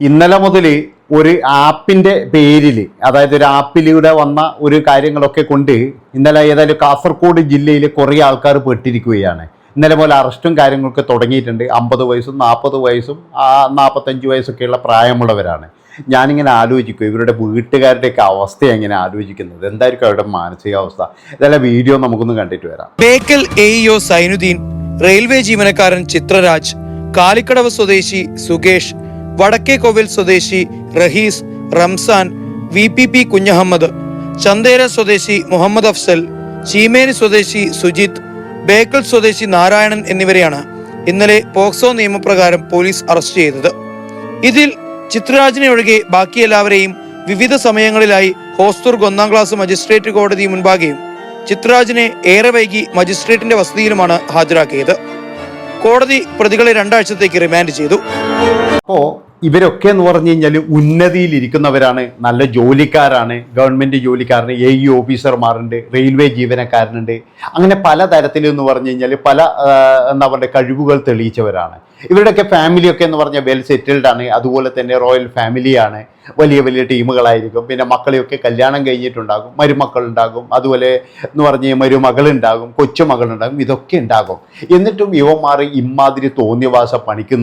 ഇന്നലെ മുതൽ ഒരു ആപ്പിന്റെ പേരിൽ അതായത് ഒരു ആപ്പിലൂടെ വന്ന ഒരു കാര്യങ്ങളൊക്കെ കൊണ്ട് ഇന്നലെ ഏതായാലും കാസർഗോഡ് ജില്ലയിൽ കുറേ ആൾക്കാർ പെട്ടിരിക്കുകയാണ്. ഇന്നലെ പോലെ അറസ്റ്റും കാര്യങ്ങളൊക്കെ തുടങ്ങിയിട്ടുണ്ട്. അമ്പത് വയസ്സും നാൽപ്പത് വയസ്സും ആ നാൽപ്പത്തഞ്ച് വയസ്സൊക്കെയുള്ള പ്രായമുള്ളവരാണ്. ഞാനിങ്ങനെ ആലോചിക്കും ഇവരുടെ വീട്ടുകാരുടെയൊക്കെ അവസ്ഥ എങ്ങനെ ആലോചിക്കുന്നത്? എന്തായിരിക്കും അവരുടെ മാനസികാവസ്ഥ? ഇതെല്ലാം വീഡിയോ നമുക്കൊന്ന് കണ്ടിട്ട് വരാം. Bekal A O Sainuddin railway ജീവനക്കാരൻ ചിത്രരാജ് കാലിക്കടവ് സ്വദേശി സുകേഷ് വടക്കേക്കോവിൽ സ്വദേശി Rahees Ramzan V P P Kunhahammad Chanthera സ്വദേശി മുഹമ്മദ് അഫ്സൽ ചീമേനി സ്വദേശി സുജിത് ബേക്കൽ സ്വദേശി നാരായണൻ എന്നിവരെയാണ് ഇന്നലെ പോക്സോ നിയമപ്രകാരം പോലീസ് അറസ്റ്റ് ചെയ്തത്. ഇതിൽ ചിത്രരാജിനെ ഒഴികെ ബാക്കി എല്ലാവരെയും വിവിധ സമയങ്ങളിലായി ഹോസ്തൂർ ഒന്നാം ക്ലാസ് മജിസ്ട്രേറ്റ് കോടതി മുൻപാകെയും ചിത്രരാജിനെ ഏറെ വൈകി മജിസ്ട്രേറ്റിന്റെ വസതിയിലുമാണ് ഹാജരാക്കിയത്. കോടതി പ്രതികളെ രണ്ടാഴ്ചത്തേക്ക് റിമാൻഡ് ചെയ്തു. അപ്പോൾ ഇവരൊക്കെ എന്ന് പറഞ്ഞു കഴിഞ്ഞാൽ ഉന്നതിയിൽ ഇരിക്കുന്നവരാണ് നല്ല ജോലിക്കാരാണ് ഗവൺമെന്റ് ജോലിക്കാരന് എ ഇ ഓഫീസർമാരുണ്ട് റെയിൽവേ ജീവനക്കാരനുണ്ട്. അങ്ങനെ പല എന്ന് പറഞ്ഞു കഴിഞ്ഞാൽ പല എന്താ പറയുക കഴിവുകൾ തെളിയിച്ചവരാണ്. ഇവരുടെയൊക്കെ ഫാമിലിയൊക്കെ എന്ന് പറഞ്ഞാൽ വെൽ സെറ്റിൽഡ് ആണ് അതുപോലെ തന്നെ റോയൽ ഫാമിലിയാണ് വലിയ വലിയ ടീമുകളായിരിക്കും. പിന്നെ മക്കളെയൊക്കെ കല്യാണം കഴിഞ്ഞിട്ടുണ്ടാകും. മരുമക്കളുണ്ടാകും. അതുപോലെ എന്ന് പറഞ്ഞ് മരുമകളുണ്ടാകും. കൊച്ചുമകളുണ്ടാകും. ഇതൊക്കെ ഉണ്ടാകും. എന്നിട്ടും ഇവന്മാർ ഇമാതിരി തോന്നിയവാസ പണിക്ക്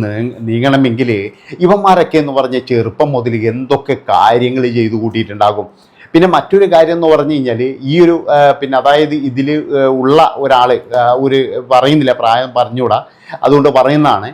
നീങ്ങണമെങ്കിൽ ഇവന്മാരൊക്കെ എന്ന് പറഞ്ഞ ചെറുപ്പം മുതൽ എന്തൊക്കെ കാര്യങ്ങൾ ചെയ്തു കൂട്ടിയിട്ടുണ്ടാകും. പിന്നെ മറ്റൊരു കാര്യം എന്ന് പറഞ്ഞു കഴിഞ്ഞാൽ ഈ ഒരു പിന്നെ അതായത് ഇതിൽ ഉള്ള ഒരാൾ ഒരു പറയുന്നില്ല പ്രായം പറഞ്ഞുകൂടാ. അതുകൊണ്ട് പറയുന്നതാണ്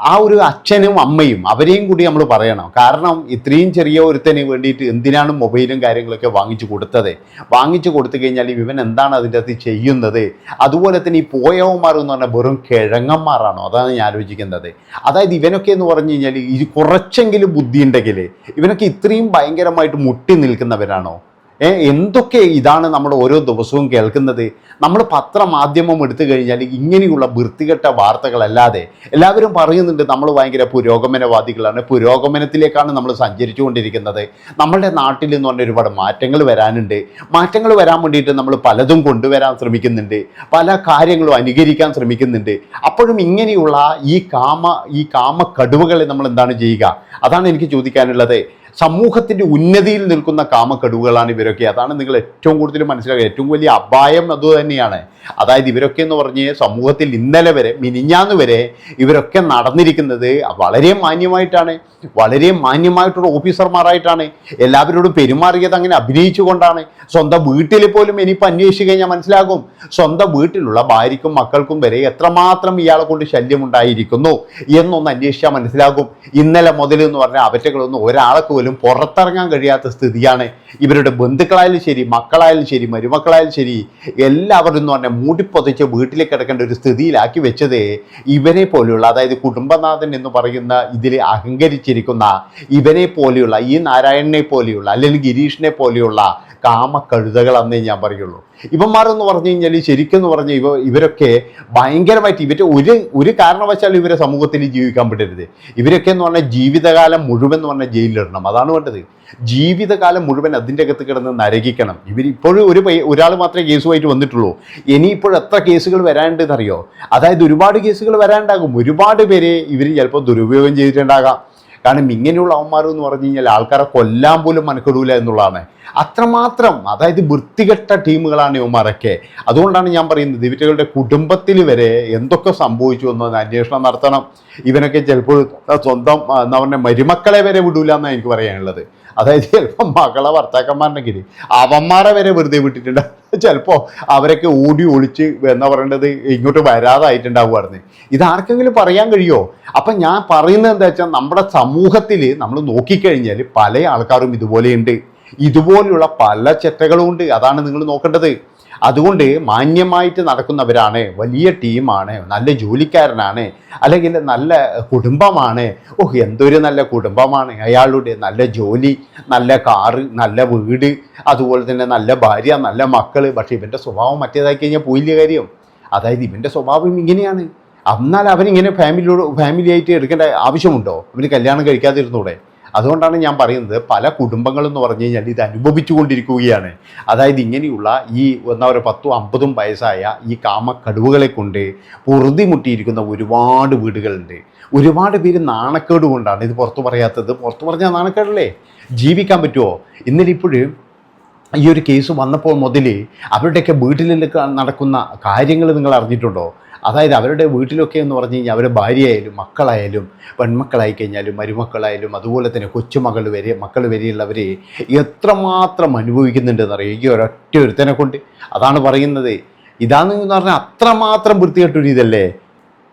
ആ ഒരു അച്ഛനും അമ്മയും അവരെയും കൂടി നമ്മൾ പറയണം. കാരണം ഇത്രയും ചെറിയ ഒരുത്തന് വേണ്ടിയിട്ട് എന്തിനാണ് മൊബൈലും കാര്യങ്ങളൊക്കെ വാങ്ങിച്ചു കൊടുത്തത്? വാങ്ങിച്ചു കൊടുത്തു കഴിഞ്ഞാൽ ഇവൻ എന്താണ് അതിന്റെ അകത്ത് ചെയ്യുന്നത്? അതുപോലെ തന്നെ ഈ പോയവന്മാർ എന്ന് പറഞ്ഞാൽ വെറും കിഴങ്ങന്മാരാണോ? അതാണ് ഞാൻ ആലോചിക്കുന്നത്. അതായത് ഇവനൊക്കെ എന്ന് പറഞ്ഞു കഴിഞ്ഞാൽ ഈ കുറച്ചെങ്കിലും ബുദ്ധി ഉണ്ടെങ്കിൽ ഇവനൊക്കെ ഇത്രയും ഭയങ്കരമായിട്ട് മുട്ടി നിൽക്കുന്നവരാണോ? എന്തൊക്കെ ഇതാണ് നമ്മൾ ഓരോ ദിവസവും കേൾക്കുന്നത്? നമ്മൾ പത്രമാധ്യമം എടുത്തു കഴിഞ്ഞാൽ ഇങ്ങനെയുള്ള വൃത്തികെട്ട വാർത്തകളല്ലാതെ എല്ലാവരും പറയുന്നുണ്ട് നമ്മൾ ഭയങ്കര പുരോഗമനവാദികളാണ്. പുരോഗമനത്തിലേക്കാണ് നമ്മൾ സഞ്ചരിച്ചുകൊണ്ടിരിക്കുന്നത്. നമ്മളുടെ നാട്ടിൽ എന്ന് പറഞ്ഞ ഒരുപാട് മാറ്റങ്ങൾ വരാനുണ്ട്. മാറ്റങ്ങൾ വരാൻ വേണ്ടിയിട്ട് നമ്മൾ പലതും കൊണ്ടുവരാൻ ശ്രമിക്കുന്നുണ്ട്. പല കാര്യങ്ങളും അനുകരിക്കാൻ ശ്രമിക്കുന്നുണ്ട്. അപ്പോഴും ഇങ്ങനെയുള്ള ഈ കാമ ഈ കാമ കടുവകളെ നമ്മൾ എന്താണ് ചെയ്യുക? അതാണ് എനിക്ക് ചോദിക്കാനുള്ളത്. സമൂഹത്തിന്റെ ഉന്നതിയിൽ നിൽക്കുന്ന കാമക്കടുവുകളാണ് ഇവരൊക്കെ. അതാണ് നിങ്ങൾ ഏറ്റവും കൂടുതൽ മനസ്സിലാക്കുക. ഏറ്റവും വലിയ അപായം അത് തന്നെയാണ്. അതായത് ഇവരൊക്കെ എന്ന് പറഞ്ഞ് സമൂഹത്തിൽ ഇന്നലെ വരെ മിനിഞ്ഞാന്ന് വരെ ഇവരൊക്കെ നടന്നിരിക്കുന്നത് വളരെ മാന്യമായിട്ടാണ്. വളരെ മാന്യമായിട്ടുള്ള ഓഫീസർമാരായിട്ടാണ്. എല്ലാവരോടും പെരുമാറിയത് അങ്ങനെ അഭിനയിച്ചുകൊണ്ടാണ്. സ്വന്തം വീട്ടിൽ പോലും ഇനിയിപ്പോൾ അന്വേഷിച്ച് കഴിഞ്ഞാൽ മനസ്സിലാകും. സ്വന്തം വീട്ടിലുള്ള ഭാര്യയ്ക്കും മക്കൾക്കും വരെ എത്രമാത്രം ഇയാളെ കൊണ്ട് ശല്യമുണ്ടായിരിക്കുന്നു എന്നൊന്ന് അന്വേഷിച്ചാൽ മനസ്സിലാകും. ഇന്നലെ മുതൽ എന്ന് പറഞ്ഞാൽ അവറ്റകളൊന്നും ഒരാൾക്ക് പോലും പുറത്തിറങ്ങാൻ കഴിയാത്ത സ്ഥിതിയാണ് ഇവരുടെ ബന്ധുക്കളായാലും ശരി മക്കളായാലും ശരി മരുമക്കളായാലും ശരി എല്ലാവരും എന്ന് പറഞ്ഞാൽ മൂടിപ്പൊതച്ച് വീട്ടിലേക്ക് കിടക്കേണ്ട ഒരു സ്ഥിതിയിലാക്കി വെച്ചത് ഇവരെ പോലെയുള്ള അതായത് കുടുംബനാഥൻ എന്ന് പറയുന്ന ഇതിൽ അഹങ്കരിച്ചിരിക്കുന്ന ഇവനെ പോലെയുള്ള ഈ നാരായണനെ പോലെയുള്ള അല്ലെങ്കിൽ ഗിരീഷിനെ പോലെയുള്ള കാമക്കഴുതകളെന്നേ ഞാൻ പറയുള്ളൂ. ഇവന്മാരെന്ന് പറഞ്ഞു കഴിഞ്ഞാൽ ശരിക്കും എന്ന് പറഞ്ഞാൽ ഇവ ഇവരൊക്കെ ഭയങ്കരമായിട്ട് ഇവർ ഒരു ഒരു കാരണവശാലും ഇവരെ സമൂഹത്തിൽ ജീവിക്കാൻ പറ്റരുത് ഇവരൊക്കെ എന്ന് പറഞ്ഞാൽ ജീവിതകാലം മുഴുവൻ എന്ന് പറഞ്ഞാൽ ജയിലിലിടണം. അതാണ് വേണ്ടത്. ജീവിതകാലം മുഴുവൻ അതിന്റെ അകത്ത് കിടന്ന് നരകിക്കണം. ഇവർ ഇപ്പോഴും ഒരു ഒരാൾ മാത്രമേ കേസുമായിട്ട് വന്നിട്ടുള്ളൂ. ഇനിയിപ്പോൾ എത്ര കേസുകൾ വരാനുണ്ടെന്നറിയോ? അതായത് ഒരുപാട് കേസുകൾ വരാനുണ്ടാകും. ഒരുപാട് പേരെ ഇവർ ചിലപ്പോൾ ദുരുപയോഗം ചെയ്തിട്ടുണ്ടാകാം. കാരണം ഇങ്ങനെയുള്ള അവന്മാർ എന്ന് പറഞ്ഞു കഴിഞ്ഞാൽ ആൾക്കാരെ കൊല്ലാൻ പോലും മനക്കെടൂല എന്നുള്ളതാണ്. അത്രമാത്രം അതായത് വൃത്തികെട്ട ടീമുകളാണ് ഇവന്മാരൊക്കെ. അതുകൊണ്ടാണ് ഞാൻ പറയുന്നത് ഇവരുടെ കുടുംബത്തിൽ വരെ എന്തൊക്കെ സംഭവിച്ചു എന്നൊന്ന് അന്വേഷണം നടത്തണം. ഇവനൊക്കെ ചിലപ്പോൾ സ്വന്തം എന്താ പറഞ്ഞ മരുമക്കളെ വരെ വിടൂല എന്നാണ് എനിക്ക് പറയാനുള്ളത്. അതായത് ചിലപ്പോൾ മകളെ ഭർത്താക്കന്മാരുണ്ടെങ്കിൽ അവന്മാരെ വരെ വെറുതെ വിട്ടിട്ടുണ്ട്. ചിലപ്പോൾ അവരൊക്കെ ഓടി ഒളിച്ച് എന്താ പറയേണ്ടത് ഇങ്ങോട്ട് വരാതായിട്ടുണ്ടാവുമായിരുന്നു ഇതാർക്കെങ്കിലും പറയാൻ കഴിയുമോ? അപ്പം ഞാൻ പറയുന്നത് എന്താ വെച്ചാൽ നമ്മുടെ സമൂഹത്തിൽ നമ്മൾ നോക്കിക്കഴിഞ്ഞാൽ പല ആൾക്കാരും ഇതുപോലെയുണ്ട്. ഇതുപോലെയുള്ള പല ചെറ്റകളും ഉണ്ട്. അതാണ് നിങ്ങൾ നോക്കേണ്ടത്. അതുകൊണ്ട് മാന്യമായിട്ട് നടക്കുന്നവരാണ് വലിയ ടീമാണ് നല്ല ജോലിക്കാരനാണ് അല്ലെങ്കിൽ നല്ല കുടുംബമാണ്. ഓഹ് എന്തൊരു നല്ല കുടുംബമാണ്. അയാളുടെ നല്ല ജോലി നല്ല കാറ് നല്ല വീട് അതുപോലെ തന്നെ നല്ല ഭാര്യ നല്ല മക്കൾ പക്ഷേ ഇവന്റെ സ്വഭാവം മറ്റേതായി കഴിഞ്ഞാൽ പോയില്ല കാര്യം? അതായത് ഇവന്റെ സ്വഭാവം ഇങ്ങനെയാണ്. എന്നാൽ അവനിങ്ങനെ ഫാമിലിയോട് ഫാമിലിയായിട്ട് എടുക്കേണ്ട ആവശ്യമുണ്ടോ? അവന് കല്യാണം കഴിക്കാതിരുന്നൂടെ? അതുകൊണ്ടാണ് ഞാൻ പറയുന്നത് പല കുടുംബങ്ങളെന്ന് പറഞ്ഞു കഴിഞ്ഞാൽ ഇത് അനുഭവിച്ചുകൊണ്ടിരിക്കുകയാണ്. അതായത് ഇങ്ങനെയുള്ള ഈ എന്താ പറയുക പത്തും അമ്പതും വയസ്സായ ഈ കാമക്കടുവകളെ കൊണ്ട് പൊറുതി മുട്ടിയിരിക്കുന്ന ഒരുപാട് വീടുകളുണ്ട്. ഒരുപാട് പേര് നാണക്കേട് കൊണ്ടാണ്. ഇത് പുറത്തു പറയാത്തത്. പുറത്തു പറഞ്ഞാൽ നാണക്കേടല്ലേ? ജീവിക്കാൻ പറ്റുമോ? ഇന്നലിപ്പോഴും ഈ ഒരു കേസ് വന്നപ്പോൾ മുതൽ അവരുടെയൊക്കെ വീട്ടിലൊക്കെ നടക്കുന്ന കാര്യങ്ങൾ നിങ്ങൾ അറിഞ്ഞിട്ടുണ്ടോ? അതായത് അവരുടെ വീട്ടിലൊക്കെ എന്ന് പറഞ്ഞു കഴിഞ്ഞാൽ അവരുടെ ഭാര്യയായാലും മക്കളായാലും പെൺമക്കളായി കഴിഞ്ഞാലും മരുമക്കളായാലും അതുപോലെ തന്നെ കൊച്ചുമകൾ വരെ മക്കൾ വരെയുള്ളവർ എത്രമാത്രം അനുഭവിക്കുന്നുണ്ടെന്നറിയോ? ഈ ഒരൊറ്റ ഒരുത്തനെ കൊണ്ട്. അതാണ് പറയുന്നത്. ഇതാണെന്ന് പറഞ്ഞാൽ അത്രമാത്രം വൃത്തികെട്ടൊരു ഇതല്ലേ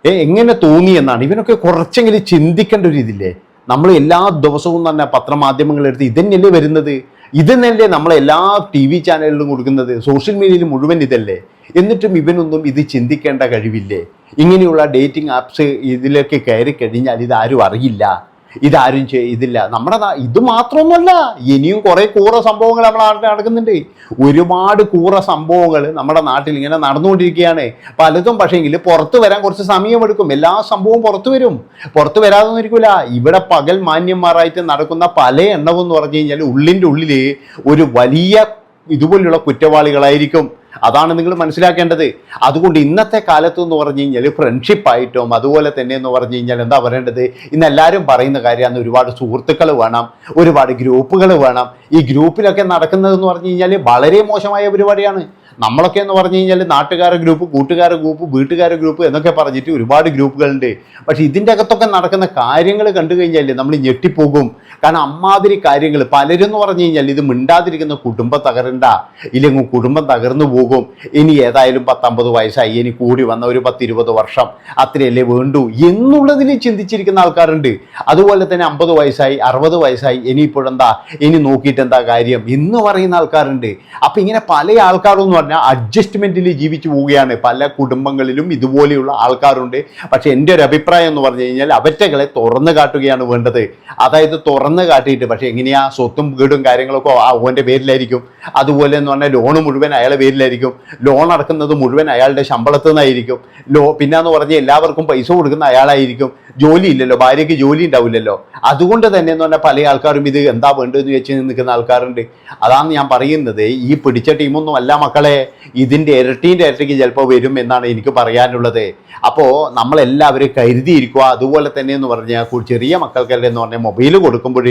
ഏ എങ്ങനെ തോന്നി എന്നാണ്. ഇവനൊക്കെ കുറച്ചെങ്കിലും ചിന്തിക്കേണ്ട ഒരു ഇതില്ലേ നമ്മൾ എല്ലാ ദിവസവും തന്നെ പത്രമാധ്യമങ്ങളെടുത്ത് ഇതന്നെയല്ലേ വരുന്നത്? ഇതെന്നല്ലേ നമ്മൾ എല്ലാ ടി വി ചാനലിലും കൊടുക്കുന്നത്? സോഷ്യൽ മീഡിയയിൽ മുഴുവൻ ഇതല്ലേ? എന്നിട്ടും ഇവനൊന്നും ഇത് ചിന്തിക്കേണ്ട കഴിവില്ലേ? ഇങ്ങനെയുള്ള ഡേറ്റിംഗ് ആപ്സ് ഇതിലേക്ക് കയറി കഴിഞ്ഞാൽ ഇതാരും അറിയില്ല. ഇതാരും ചെയ്- ഇതില്ല. നമ്മുടെ ഇത് മാത്രമൊന്നുമല്ല ഇനിയും കുറേ കൂറ സംഭവങ്ങൾ നമ്മുടെ നാട്ടിൽ നടക്കുന്നുണ്ട്. ഒരുപാട് കൂറ സംഭവങ്ങൾ നമ്മുടെ നാട്ടിൽ ഇങ്ങനെ നടന്നുകൊണ്ടിരിക്കുകയാണ്. പലതും പക്ഷേങ്കിൽ പുറത്തു വരാൻ കുറച്ച് സമയമെടുക്കും. എല്ലാ സംഭവവും പുറത്തു വരും. പുറത്തു വരാതൊന്നും ഇരിക്കില്ല ഇവിടെ പകൽ മാന്യന്മാരായിട്ട് നടക്കുന്ന പല എണ്ണവും എന്ന് പറഞ്ഞു കഴിഞ്ഞാൽ ഉള്ളിന്റെ ഉള്ളിൽ ഒരു വലിയ ഇതുപോലെയുള്ള കുറ്റവാളികളായിരിക്കും. അതാണ് നിങ്ങൾ മനസ്സിലാക്കേണ്ടത്. അതുകൊണ്ട് ഇന്നത്തെ കാലത്ത് എന്ന് പറഞ്ഞു കഴിഞ്ഞാൽ ഫ്രണ്ട്ഷിപ്പ് ഫ്രണ്ട്ഷിപ്പായിട്ടും അതുപോലെ തന്നെ എന്ന് പറഞ്ഞു കഴിഞ്ഞാൽ എന്താ പറയേണ്ടത്? ഇന്ന് എല്ലാവരും പറയുന്ന കാര്യമാണ് ഒരുപാട് സുഹൃത്തുക്കൾ വേണം ഒരുപാട് ഗ്രൂപ്പുകൾ വേണം. ഈ ഗ്രൂപ്പിലൊക്കെ നടക്കുന്നതെന്ന് പറഞ്ഞു കഴിഞ്ഞാൽ വളരെ മോശമായ പരിപാടിയാണ്. നമ്മളൊക്കെ എന്ന് പറഞ്ഞു കഴിഞ്ഞാൽ നാട്ടുകാരുടെ ഗ്രൂപ്പ് കൂട്ടുകാരുടെ ഗ്രൂപ്പ് വീട്ടുകാരുടെ ഗ്രൂപ്പ് എന്നൊക്കെ പറഞ്ഞിട്ട് ഒരുപാട് ഗ്രൂപ്പുകളുണ്ട്. പക്ഷേ ഇതിന്റെ അകത്തൊക്കെ നടക്കുന്ന കാര്യങ്ങൾ കണ്ടു കഴിഞ്ഞാൽ നമ്മൾ ഞെട്ടിപ്പോകും. കാരണം അമ്മാതിരി കാര്യങ്ങൾ പലരും എന്ന് പറഞ്ഞു കഴിഞ്ഞാൽ ഇത് മിണ്ടാതിരിക്കുന്ന കുടുംബം തകരണ്ട. ഇല്ലെങ്കിൽ കുടുംബം തകർന്നു പോകും. ഇനി ഏതായാലും പത്തമ്പത് വയസ്സായി. ഇനി കൂടി വന്ന ഒരു പത്തിരുപത് വർഷം അത്രയല്ലേ വേണ്ടു എന്നുള്ളതിൽ ചിന്തിച്ചിരിക്കുന്ന ആൾക്കാരുണ്ട്. അതുപോലെ തന്നെ അമ്പത് വയസ്സായി അറുപത് വയസ്സായി. ഇനിയിപ്പോഴെന്താ ഇനി നോക്കിയിട്ട് എന്താ കാര്യം എന്ന് പറയുന്ന ആൾക്കാരുണ്ട്. അപ്പം ഇങ്ങനെ പല ആൾക്കാരും എന്ന് പറഞ്ഞാൽ അഡ്ജസ്റ്റ്മെന്റിൽ ജീവിച്ചു പോവുകയാണ്. പല കുടുംബങ്ങളിലും ഇതുപോലെയുള്ള ആൾക്കാരുണ്ട്. പക്ഷേ എന്റെ ഒരു അഭിപ്രായം എന്ന് പറഞ്ഞു കഴിഞ്ഞാൽ അവറ്റകളെ തുറന്നു കാട്ടുകയാണ് വേണ്ടത്. അതായത് തുറന്നു കാട്ടിയിട്ട് പക്ഷേ എങ്ങനെയാ സ്വത്തും വീടും കാര്യങ്ങളൊക്കെ ആ ഓന്റെ പേരിലായിരിക്കും. അതുപോലെ എന്ന് പറഞ്ഞാൽ ലോണ് മുഴുവൻ അയാളുടെ പേരിലായിരിക്കും. ലോൺ അടക്കുന്നത് മുഴുവൻ അയാളുടെ ശമ്പളത്തിൽ നിന്നായിരിക്കും. ലോ പിന്നെന്ന് പറഞ്ഞാൽ എല്ലാവർക്കും പൈസ കൊടുക്കുന്ന അയാളായിരിക്കും. ജോലി ഇല്ലല്ലോ ഭാര്യയ്ക്ക് ജോലി ഉണ്ടാവില്ലല്ലോ. അതുകൊണ്ട് തന്നെ എന്ന് പറഞ്ഞാൽ പല ആൾക്കാരും ഇത് എന്താ വേണ്ടതെന്ന് വെച്ച് നിൽക്കുന്ന ആൾക്കാരുണ്ട്. അതാണ് ഞാൻ പറയുന്നത്. ഈ പിടിച്ച ടീമൊന്നും അല്ല മക്കളെ. ഇതിന്റെ ഇരട്ടീന്റെ ഇരട്ടിക്ക് ചിലപ്പോൾ വരും എന്നാണ് എനിക്ക് പറയാനുള്ളത്. അപ്പോൾ നമ്മളെല്ലാവരും കരുതിയിരിക്കുക അതുപോലെ തന്നെ എന്ന് പറഞ്ഞാൽ ചെറിയ മക്കൾക്കല്ലേ എന്ന് പറഞ്ഞാൽ മൊബൈൽ കൊടുക്കുമ്പോൾ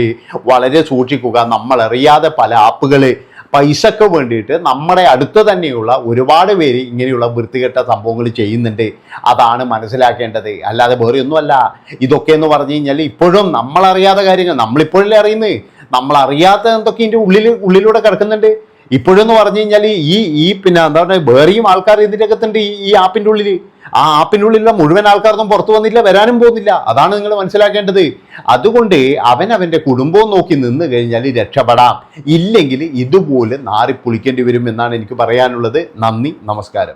വളരെ സൂക്ഷിക്കുക. നമ്മളറിയാതെ പല ആപ്പുകൾ പൈസക്ക് വേണ്ടിയിട്ട് നമ്മുടെ അടുത്ത് തന്നെയുള്ള ഒരുപാട് പേര് ഇങ്ങനെയുള്ള വൃത്തികെട്ട സംഭവങ്ങൾ ചെയ്യുന്നുണ്ട്. അതാണ് മനസ്സിലാക്കേണ്ടത്. അല്ലാതെ വേറെ ഒന്നുമല്ല. ഇതൊക്കെ എന്ന് പറഞ്ഞു കഴിഞ്ഞാൽ ഇപ്പോഴും നമ്മളറിയാത്ത കാര്യങ്ങൾ. നമ്മളിപ്പോഴല്ലേ അറിയുന്നത്? നമ്മളറിയാത്ത എന്തൊക്കെ ഇതിന്റെ ഉള്ളിൽ ഉള്ളിലൂടെ കിടക്കുന്നുണ്ട്? ഇപ്പോഴെന്ന് പറഞ്ഞു കഴിഞ്ഞാൽ ഈ ഈ പിന്നെ എന്താ പറയുക വേറെയും ആൾക്കാർ ഇതിനകത്തുണ്ട് ഈ ഈ ആപ്പിന്റെ ഉള്ളിൽ. ആ ആപ്പിന്റെ ഉള്ളിലുള്ള മുഴുവൻ ആൾക്കാരൊന്നും പുറത്തു വന്നില്ല വരാനും പോകുന്നില്ല. അതാണ് നിങ്ങൾ മനസ്സിലാക്കേണ്ടത്. അതുകൊണ്ട് അവൻ അവന്റെ കുടുംബവും നോക്കി നിന്ന് കഴിഞ്ഞാൽ രക്ഷപ്പെടാം. ഇല്ലെങ്കിൽ ഇതുപോലെ നാറിപ്പൊളിക്കേണ്ടി വരും എന്നാണ് എനിക്ക് പറയാനുള്ളത്. നന്ദി നമസ്കാരം.